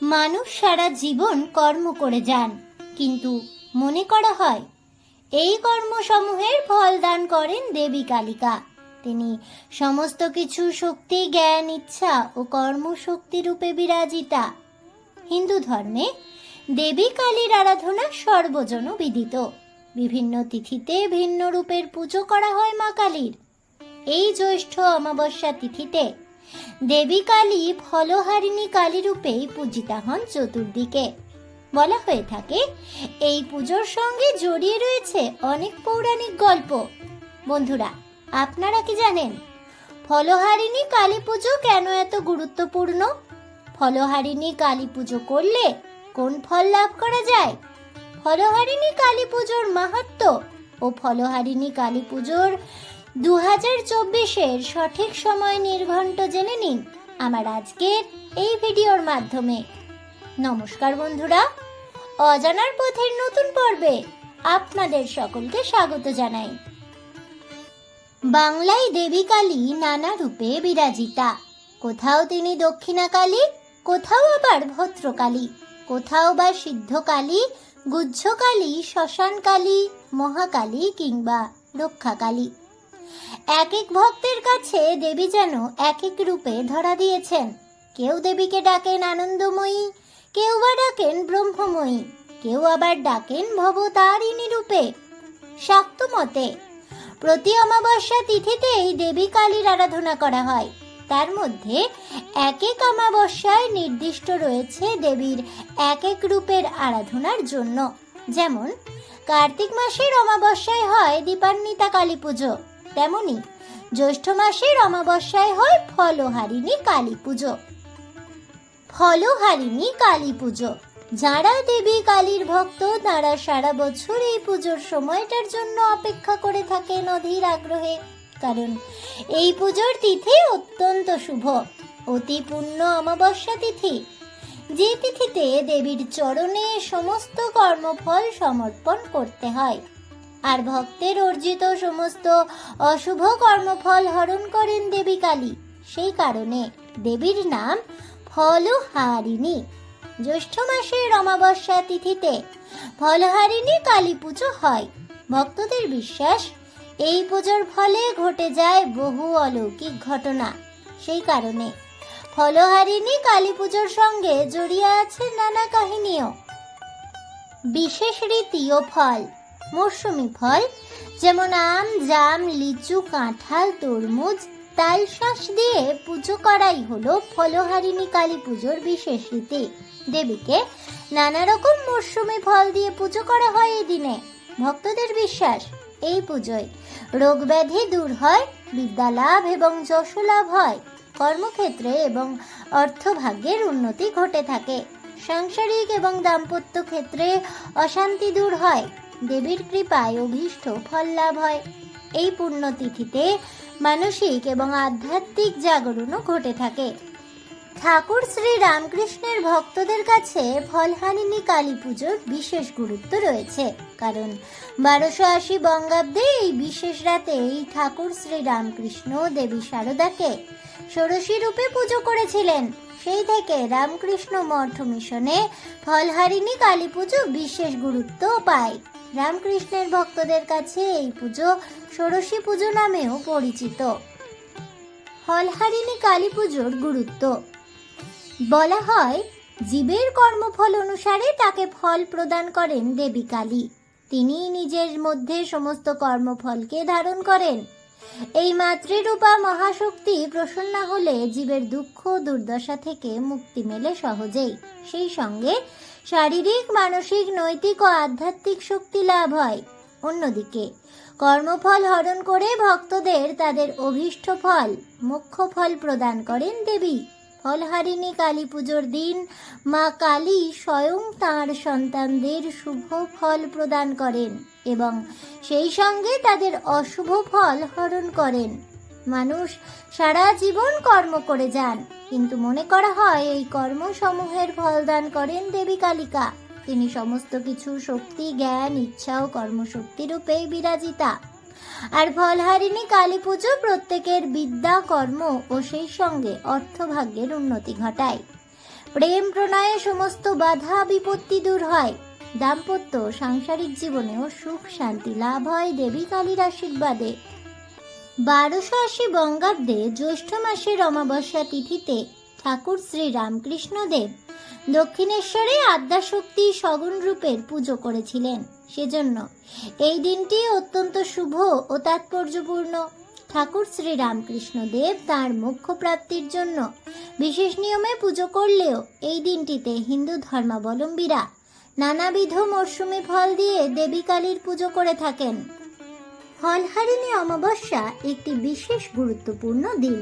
মানুষ সারা জীবন কর্ম করে যান। কিন্তু মনে করা হয়, এই কর্মসমূহের ফল দান করেন দেবী কালিকা। তিনি সমস্ত কিছু শক্তি, জ্ঞান, ইচ্ছা ও কর্মশক্তি রূপে বিরাজিতা। হিন্দু ধর্মে দেবী কালীর আরাধনা সর্বজন বিদিত। বিভিন্ন তিথিতে ভিন্ন রূপের পুজো করা হয় মা কালীর। এই জ্যৈষ্ঠ অমাবস্যা তিথিতে দেবী কালী ফলহারিণী কালী রূপেই পূজিতা হন চতুর্দিকে। বলা হয়ে থাকে, এই পুজোর সঙ্গে জড়িয়ে রয়েছে অনেক পৌরাণিক গল্প। বন্ধুরা, আপনারা কি জানেন, ফলহারিণী কালী পুজো কেন এত গুরুত্বপূর্ণ? ফলহারিণী কালী পুজো করলে কোন ফল লাভ করা যায়? ফলহারিণী কালী পুজোর মাহাত্ম ও ফলহারিণী কালী পুজোর দু হাজার চব্বিশের সঠিক সময় নির্ঘণ্ট জেনে নিন আমার আজকের এই ভিডিওর মাধ্যমে। নমস্কার বন্ধুরা, অজানার পথের নতুন পর্বে আপনাদের সকলকে স্বাগত জানাই। বাংলায় দেবী কালী নানা রূপে বিরাজিতা। কোথাও তিনি দক্ষিণা কালী কোথাও আবার ভদ্রকালী। কোথাও বা সিদ্ধকালী গুজ্জকালী শ্মশানকালী, মহাকালী কিংবা রক্ষাকালী। এক এক ভক্তের কাছে দেবী যেন এক এক রূপে ধরা দিয়েছেন। কেউ দেবীকে ডাকেন আনন্দময়ী, কেউ বা ডাকেন ব্রহ্মময়ী, কেউ আবার ডাকেন ভবতারিণী রূপে। শাক্ত মতে, প্রতি অমাবস্যা তিথিতেই দেবী কালীর আরাধনা করা হয়। তার মধ্যে এক এক অমাবস্যায় নির্দিষ্ট রয়েছে দেবীর এক এক রূপের আরাধনার জন্য। যেমন, কার্তিক মাসের অমাবস্যায় হয় দীপান্বিতা কালী পুজো। তেমনি জ্যৈষ্ঠ মাসের অমাবস্যায় হয় ফলহারিণী কালী পুজো। ফলহারিণী কালী পুজো। যারা দেবী কালীর ভক্ত, তারা সারা বছর এই পুজোর সময়টার জন্য অপেক্ষা করে থাকেন অধীর আগ্রহে, কারণ এই পুজোর তিথি অত্যন্ত শুভ, অতি পূর্ণ অমাবস্যা তিথি। যে তিথিতে দেবীর চরণে সমস্ত কর্মফল সমর্পণ করতে হয়। আর ভক্তের অর্জিত সমস্ত অশুভ কর্মফল হরণ করেন দেবী কালী। সেই কারণে দেবীর নাম ফলহারিণী। জ্যৈষ্ঠ মাসের অমাবস্যা তিথিতে ফলহারিণী কালী পুজো হয়। ভক্তদের বিশ্বাস, এই পুজোর ফলে ঘটে যায় বহু অলৌকিক ঘটনা। সেই কারণে ফলহারিণী কালী পুজোর সঙ্গে জড়িয়ে আছে নানা কাহিনীও। বিশেষ রীতি ও ফল। মরশুমি ফল, যেমন আম, জাম, লিচু, কাঁঠাল, তরমুজ, তাল শাঁস দিয়ে পুজো করাই হলো ফলহারিণী কালী পুজোর বিশেষ রীতি। দেবীকে নানা রকম মরশুমি ফল দিয়ে পুজো করা হয় এই দিনে। ভক্তদের বিশ্বাস, এই পুজোয় রোগ ব্যাধি দূর হয়, বিদ্যা লাভ এবং যশ লাভ হয়। কর্মক্ষেত্রে এবং অর্থভাগ্যের উন্নতি ঘটে থাকে। সাংসারিক এবং দাম্পত্য ক্ষেত্রে অশান্তি দূর হয়। দেবীর কৃপায় অভীষ্ট ফল লাভ হয়। এই পুণ্যতিথিতে মানসিক এবং আধ্যাত্মিক জাগরণও ঘটে থাকে। ঠাকুর শ্রী রামকৃষ্ণের ভক্তদের কাছে ফলহারিণী কালী পুজোর বিশেষ গুরুত্ব রয়েছে। কারণ বারোশো আশি বঙ্গাব্দে এই বিশেষ রাতে এই ঠাকুর শ্রী রামকৃষ্ণ দেবী শারদাকে ষোড়শী রূপে পুজো করেছিলেন। সেই থেকে রামকৃষ্ণ মঠ মিশনে ফলহারিণী কালী পুজো বিশেষ গুরুত্ব পায়। রামকৃষ্ণের ভক্তদের কাছে এই পুজো ষোড়শী পুজো নামেও পরিচিত। হলহারিণী কালী পুজোর গুরুত্ব। বলা হয়, জীবের কর্মফল অনুসারে তাকে ফল প্রদান করেন দেবী কালী। তিনি নিজের মধ্যে সমস্ত কর্মফলকে ধারণ করেন। এই মাতৃরূপা মহাশক্তি প্রসন্ন হলে জীবের দুঃখ দুর্দশা থেকে মুক্তি মেলে সহজেই। সেই সঙ্গে শারীরিক, মানসিক, নৈতিক ও আধ্যাত্মিক শক্তি লাভ হয়। অন্যদিকে, কর্মফল হরণ করে ভক্তদের তাদের অভীষ্ট ফল মুখ্য ফল প্রদান করেন দেবী। ফলহারিণী কালী পুজোর দিন মা কালী স্বয়ং তাঁর সন্তানদের শুভ ফল প্রদান করেন এবং সেই সঙ্গে তাদের অশুভ ফল হরণ করেন। মানুষ সারা জীবন কর্ম করে যান, কিন্তু মনে করা হয় এই কর্মসমূহের ফলদান করেন দেবী কালিকা। তিনি সমস্ত কিছু শক্তি, জ্ঞান, ইচ্ছা ও কর্মশক্তি রূপেই বিরাজিতা। আর ফলহারিণী কালী পুজো প্রত্যেকের বিদ্যা, কর্ম ও সেই সঙ্গে অর্থভাগ্যের উন্নতি ঘটায়। প্রেম প্রণয়ে সমস্ত বাধা, বিপত্তি দূর হয়। দাম্পত্য, সাংসারিক জীবনেও সুখ, শান্তি লাভ হয় দেবী কালীর আশীর্বাদে। বারোশো আশি বঙ্গাব্দে জ্যৈষ্ঠ মাসের অমাবস্যা তিথিতে ঠাকুর শ্রী রামকৃষ্ণদেব দক্ষিণেশ্বরে আদ্যাশক্তি সগুণ রূপের পুজো করেছিলেন। সেজন্য এই দিনটি অত্যন্ত শুভ ও তাৎপর্যপূর্ণ। ঠাকুর শ্রী রামকৃষ্ণদেব তাঁর মুখ্য প্রাপ্তির জন্য বিশেষ নিয়মে পুজো করলেও এই দিনটিতে হিন্দু ধর্মাবলম্বীরা নানাবিধ মরশুমি ফল দিয়ে দেবী কালীর পুজো করে থাকেন। ফলহারিণী অমাবস্যা একটি বিশেষ গুরুত্বপূর্ণ দিন।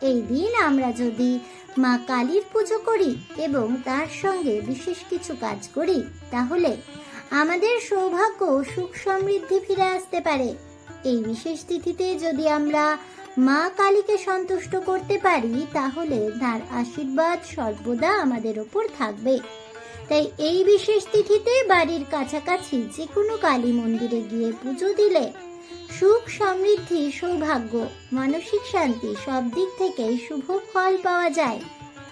এই দিন আমরা যদি মা কালীর পুজো করি এবং তার সঙ্গে বিশেষ কিছু কাজ করি, তাহলে আমাদের সৌভাগ্য সুখ সমৃদ্ধি ফিরে আসতে পারে। এই বিশেষ তিথিতে যদি আমরা মা কালীকে সন্তুষ্ট করতে পারি, তাহলে তার আশীর্বাদ সর্বদা আমাদের ওপর থাকবে। তাই এই বিশেষ তিথিতে বাড়ির কাছাকাছি যে কোনো কালী মন্দিরে গিয়ে পুজো দিলে সুখ সমৃদ্ধি, সৌভাগ্য, মানসিক শান্তি, সব দিক থেকেই শুভ ফল পাওয়া যায়।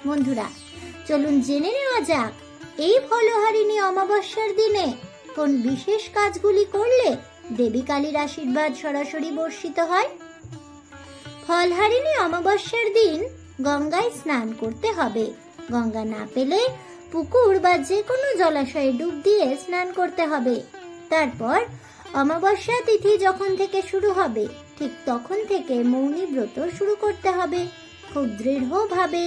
বন্ধুরা, চলুন জেনে নেওয়া যাক, এই ফলহারিণী অমাবস্যার দিনে কোন বিশেষ কাজগুলি করলে দেবী কালীর আশীর্বাদ সরাসরি বর্ষিত হয়? ফলহারিণী অমাবস্যার দিন গঙ্গায় স্নান করতে হবে। গঙ্গা না পেলে পুকুর বা যে কোনো জলাশয়ে ডুব দিয়ে স্নান করতে হবে। তারপর অমাবস্যা তিথি যখন থেকে শুরু হবে, ঠিক তখন থেকে মৌনী ব্রত শুরু করতে হবে। খুব দৃঢ়ভাবে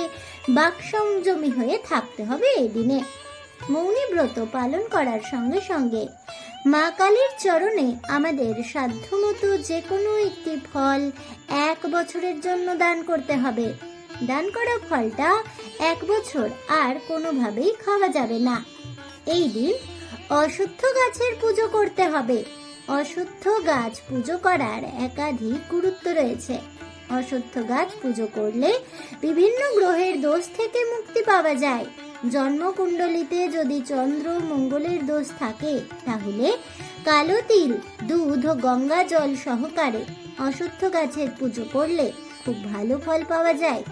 বাক সংযমী হয়ে থাকতে হবে এই দিনে। মৌনী ব্রত পালন করার সঙ্গে সঙ্গে মা কালীর চরণে আমাদের সাধ্যমতো যে কোনো একটি ফল এক বছরের জন্য দান করতে হবে। দান করা ফলটা এক বছর আর কোনোভাবেই খাওয়া যাবে না। এই দিন অশুদ্ধ গাছের পুজো করতে হবে। অশুদ্ধ গাছ পুজো করার একাধিক গুরুত্ব রয়েছে। অশুদ্ধ গাছ পুজো করলে বিভিন্ন গ্রহের দোষ থেকে মুক্তি পাওয়া যায়। জন্মকুণ্ডলিতে যদি চন্দ্র মঙ্গলের দোষ থাকে, তাহলে কালো তিল, দুধ ও গঙ্গা জল সহকারে অশুদ্ধ গাছের পুজো করলে খুব ভালো ফল পাওয়া যায়।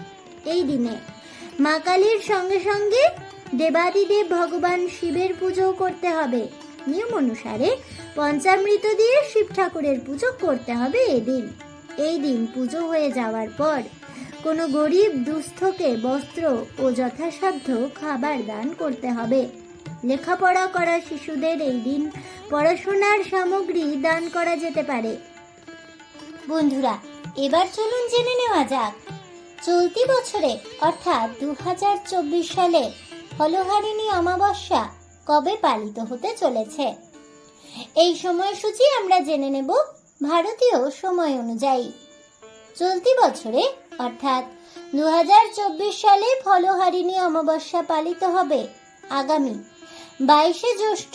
এই দিনে মা কালীর সঙ্গে সঙ্গে দেবাদিদেব ভগবান শিবের পুজো করতে হবে। নিয়ম অনুসারে পঞ্চামৃত দিয়ে শিব ঠাকুরের পুজো করতে হবে এদিন। এই দিন পুজো হয়ে যাওয়ার পর কোনো গরিব দুস্থকে বস্ত্র ও যথাসাধ্য খাবার দান করতে হবে। লেখাপড়া করা শিশুদের এই দিন পড়াশোনার সামগ্রী দান করা যেতে পারে। বন্ধুরা, এবার চলুন জেনে নেওয়া যাক। চলতি বছরে অর্থাৎ দু হাজার চব্বিশ সালে ফলহারিণী অমাবস্যা কবে পালিত হতে চলেছে। এই সময়সূচি আমরা জেনে নেব ভারতীয় সময় অনুযায়ী। চলতি বছরে, অর্থাৎ দুহাজার চব্বিশ সালে ফলহারিণী অমাবস্যা পালিত হবে। আগামী বাইশে জ্যৈষ্ঠ,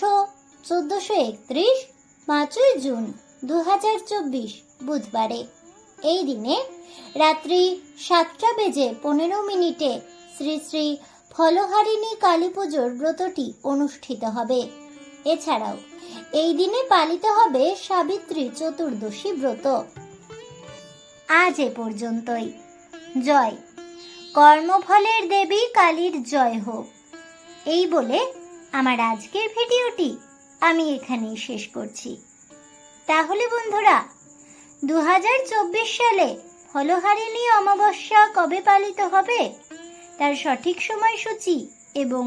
চোদ্দশো একত্রিশ, পাঁচই জুন দু হাজার চব্বিশ বুধবারে। এই দিনে রাত্রি সাতটা বেজে পনেরো মিনিটে শ্রী শ্রী ফলহারিণী কালী পুজোর ব্রতটি অনুষ্ঠিত হবে। এছাড়াও, এই দিনে পালিত হবে সাবিত্রী চতুর্দশী ব্রত। আজ এ পর্যন্তই। জয়। কর্মফলের দেবী কালীর জয় হোক। এই বলে আমার আজকের ভিডিওটি আমি এখানেই শেষ করছি। তাহলে বন্ধুরা দু হাজার চব্বিশ সালে ফলহারিণী অমাবস্যা কবে পালিত হবে? তার সঠিক সময়সূচি এবং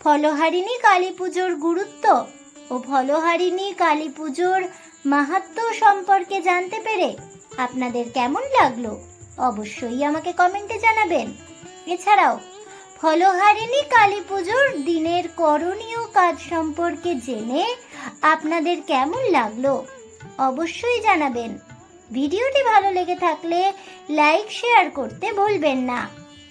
ফলহারিণী কালী পুজোর গুরুত্ব ও ফলহারিণী কালী পুজোর মাহাত্ম্য সম্পর্কে জানতে পেরে আপনাদের কেমন লাগল অবশ্যই আমাকে কমেন্টে জানাবেন। এছাড়াও, ফলহারিণী কালী পুজোর দিনের করণীয় কাজ সম্পর্কে জেনে আপনাদের কেমন লাগল অবশ্যই জানাবেন। ভিডিওটি ভালো লেগে থাকলে লাইক, শেয়ার করতে ভুলবেন না।